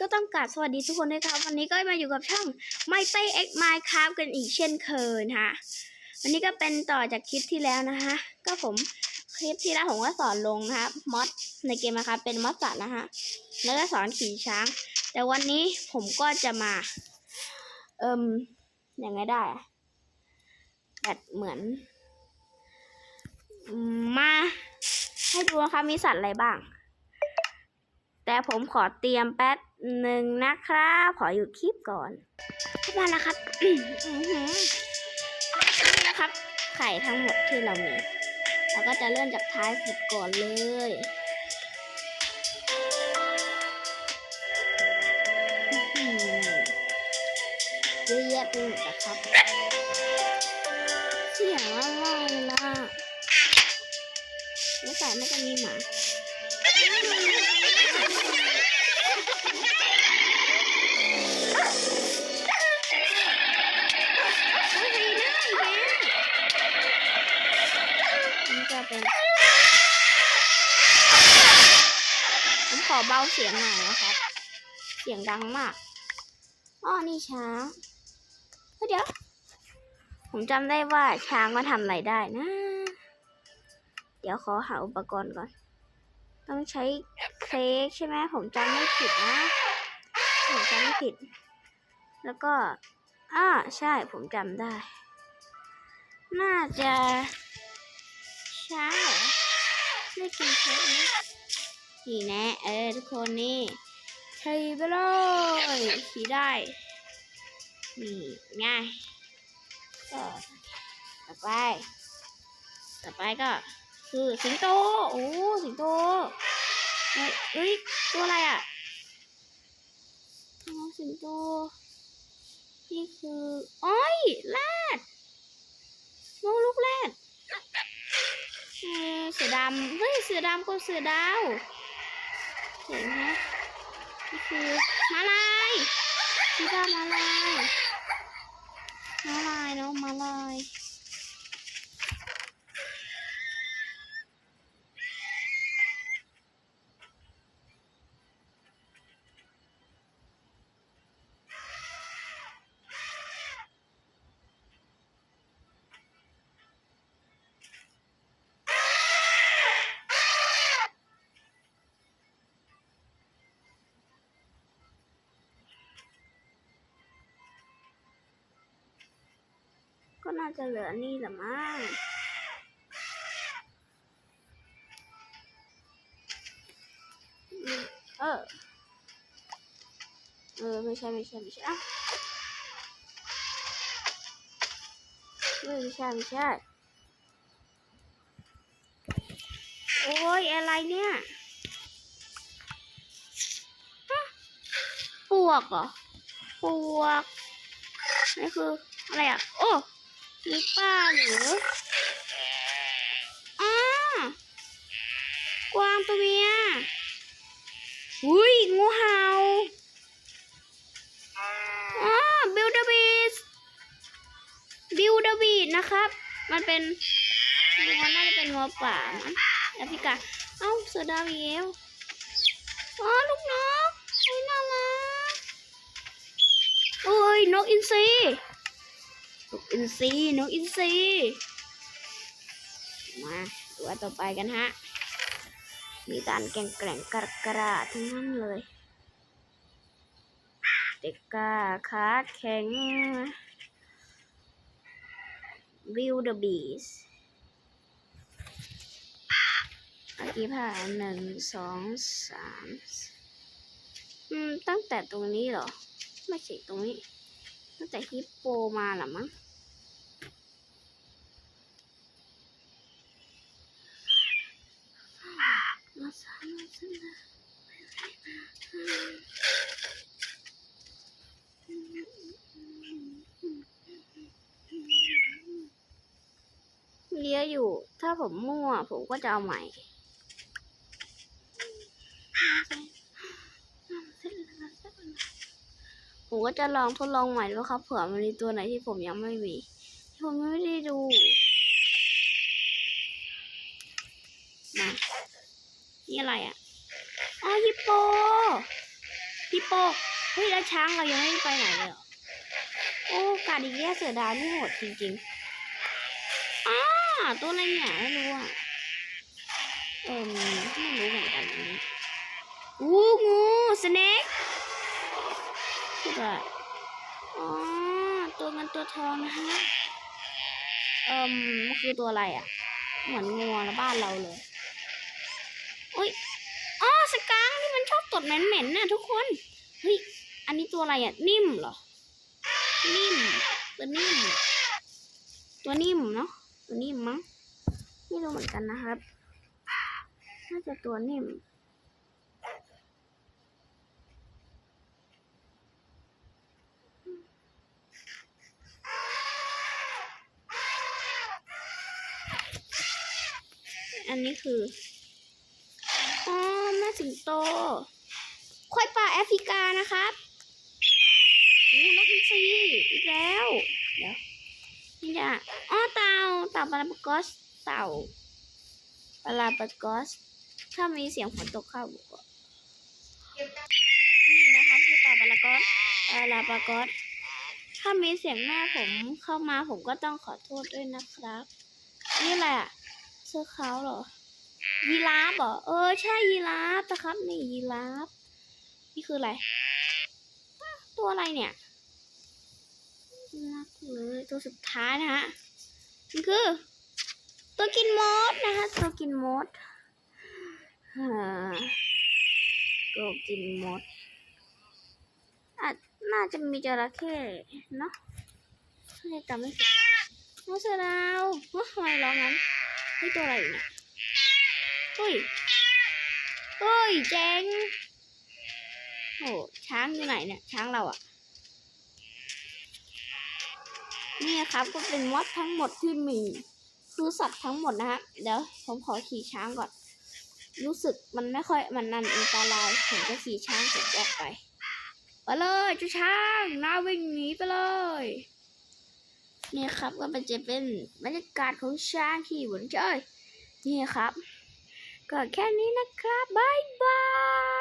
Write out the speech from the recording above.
ก็ต้องกราบสวัสดีทุกคนด้วยครับ วันนี้ก็มาอยู่กับช่องไม่ไปเอ็กไมค์ครับกันอีกเช่นเคยนะคะวันนี้ก็เป็นต่อจากคลิปที่แล้วนะคะ ก็ผมคลิปที่แล้วผมก็สอนลงนะครับมอดในเกมนะครับเป็นมอดสัตว์นะฮะแล้วก็สอนขี่ช้าง แต่วันนี้ผมก็จะมา เอิมยังไงได้แบบเหมือนมมาให้ดูนะคะมีสัตว์อะไรบ้าง แต่ผมขอเตรียมแป๊บ หนึ่งนะครับ ขอหยุดคลิปก่อนเข้ามาแล้วครับอื้อหือนี่นะครับ ไข่ทั้งหมดที่เรามีเราก็จะเริ่มจากท้ายสุดก่อนเลยอื้อหือเยอะแยะไปหมดนะครับเสียงอะไรล่ะแล้วใส่น่าจะมีหมา เป็นผมขอเบาเสียงหน่อยนะครับ เสียงดังมากอ้อนี่ช้างเฮ้ยเดี๋ยว ผมจำได้ว่าช้างมาทำอะไรได้นะ เดี๋ยวขอหาอุปกรณ์ก่อน ต้องใช้ เครกใช่ไหมผมจำไม่ผิดนะ ผมจำไม่ผิด แล้วก็อ่าใช่ผมจำได้ น่าจะช้าไม่กินเค้กนะนี่แนะเออทุกคนนี่ใช้ไปเลยขี่ได้นี่ง่ายก็ต่อไป ต่อไปก็คือสิงโต โอ้ สิงโต เอ้ยเอ้ย ตัวอะไรอะอ๋อสิงโต นี่คืออ้อยแรดนกลูกแรดเออเสือดำ เฮ้ย เสือดำกับเสือดาวเห็นไหมนี่คือมาลายชีตามาลายมาลายเนาะมาลาย ก็น่าจะเหลือนี่แหละมั้งเออ เออ ไม่ใช่ ไม่ใช่ ไม่ใช่อะเออไม่ใช่ ไม่ใช่ โอ้ย อะไรเนี่ยปวกเหรอ ปวก นี่คือ อะไรอะ โอ้ มีป้าหรืออ้ากวางตัวเมียอุ้ยงูเห่าอ๋อบิลดาบีสบิลดาบีสนะครับ มันเป็นงูน่าจะเป็นงูป่ามั้งแอฟริกาเอ้าเสือดาวอีกแล้วอ๋อลูกนกอุ้ยน่ารักโอ้ยนกอินทรี นกอินทรีนกอินทรีมาตัวต่อไปกันฮะ มีตานแกร่งแกร่งกระกระทั้งนั้นเลย เด็กกาขาแข็งวิวเดอะบีสเมื่อกี้ผ่านหนึ่งสองสามอืม ตั้งแต่ตรงนี้เหรอ ไม่ใช่ตรงนี้ ตั้งแต่ฮิปโปมาหรอมั้งมาซามาซามาเลี้ยอยู่ ถ้าผมมั่ว ผมก็จะเอาใหม่เส้นเลือดเส้นเลือด ผมก็จะลองทดลองใหม่ดูครับ เผื่อมันมีตัวไหนที่ผมยังไม่มีที่ผมยังไม่ได้ดูมานี่อะไรอะอ๋อฮิปโปฮิปโปเฮ้ยแล้วช้างเรายังไม่ไปไหนเลยหรอโอ้กาดีแย่เสือดาวนี่โหดจริงๆอ้าตัวอะไรเนี่ยไม่รู้อะเออไม่รู้เหมือนกันอันนี้อู้งูสเน็ก คืออะไรอ๋อ ตัวเงินตัวทองนะฮะ เอ่มมันคือตัวอะไรอะ เหมือนงูในบ้านเราเลย อุ้ย อ๋อ สกังที่มันชอบตดเหม็นๆน่ะทุกคน เฮ้ย อันนี้ตัวอะไรอะ นิ่มเหรอ นิ่ม ตัวนิ่ม ตัวนิ่มเนาะ ตัวนิ่มมั้ง ไม่รู้เหมือนกันนะครับ น่าจะตัวนิ่ม อันนี้คือ อ๋อแม่สิงโต ควายป่าแอฟริกานะครับอู้นกอินทรีอีกแล้ว เดี๋ยวนี่จะอ๋อเต่าเต่าปาราปกอสเต่าปาราปกอส ถ้ามีเสียงฝนตกเข้าบุกนี่นะคะคือเต่าปาราปกอสปาราปกอสถ้ามีเสียงแม่ผมเข้ามาผมก็ต้องขอโทษด้วยนะครับ นี่แหละ เสื้อขาวเหรอ ยีราฟเหรอ เออ ใช่ยีราฟนะครับ นี่ยีราฟ นี่คืออะไร ตัวอะไรเนี่ยรักเลยตัวสุดท้ายนะฮะมันคือ ตัวกินมดนะคะ ตัวกินมดฮ่าตัวกินมดอาจน่าจะมีจระเข้เนาะถ้าจำไม่ผิดโอ้เสือดาวว้าทำไมร้องงั้น เฮ้ยตัวอะไรเนี่ยเฮ้ยเฮ้ยเจ๋งโอ้ช้างอยู่ไหนเนี่ยช้างเราอะนี่ครับก็เป็นมดทั้งหมดที่มีคือสัตว์ทั้งหมดนะฮะเดี๋ยวผมขอขี่ช้างก่อน รู้สึกมันไม่ค่อยมันนันอันตรายผมจะขี่ช้างผมออกไปไปเลยเจ้าช้างน้าวิ่งหนีไปเลย นี่ครับก็เป็นจะเป็นบรรยากาศของชางขี่บนเจ้ยนี่ครับ ก็แค่นี้นะครับ บ๊ายบาย